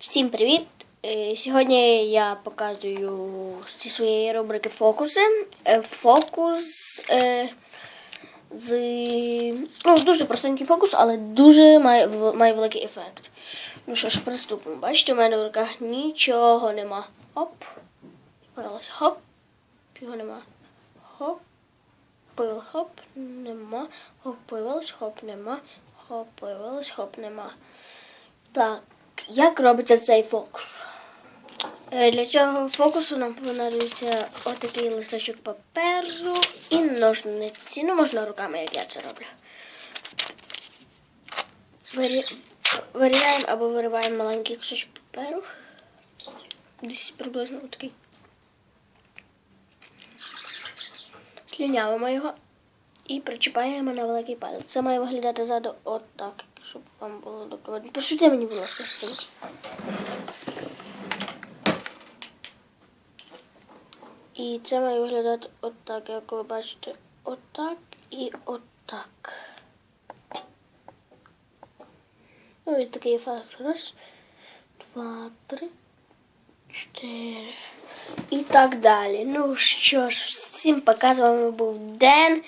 Всім привіт! Е, Сьогодні я показую зі своєї рубрики фокуси. Е, Фокус е, з ну, дуже простенький фокус, але дуже має, має великий ефект. Ну що ж, приступимо. Бачите, у мене в руках нічого нема. Хоп. Появилось. Хоп. Його нема. Хоп. Появилось. Хоп. Нема. Хоп, появилось. Хоп, нема. Хоп, появилось. Хоп, нема. Так, як робиться цей фокус? Е, Для цього фокусу нам понадобиться отакий листочок паперу і ножниці. Ну, можна руками, як я це роблю. Вирі- Вирізаємо або вириваємо маленький кусочок паперу. Десь приблизно отакий. Слюнявимо його і причіпаємо на великий палець. Це має виглядати ззаду отак, щоб вам було добре. видно. Посвіти мені, ласка, стінку. І це має виглядати отак, як ви бачите, отак і отак. Ну і такий ефект. Раз, два, три, чотири. І так далі. Ну що ж, всім пока. З вами був Ден.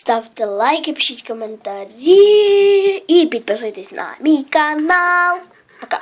Ставте лайки, пишіть коментарі і підписуйтесь на мій канал. Пока.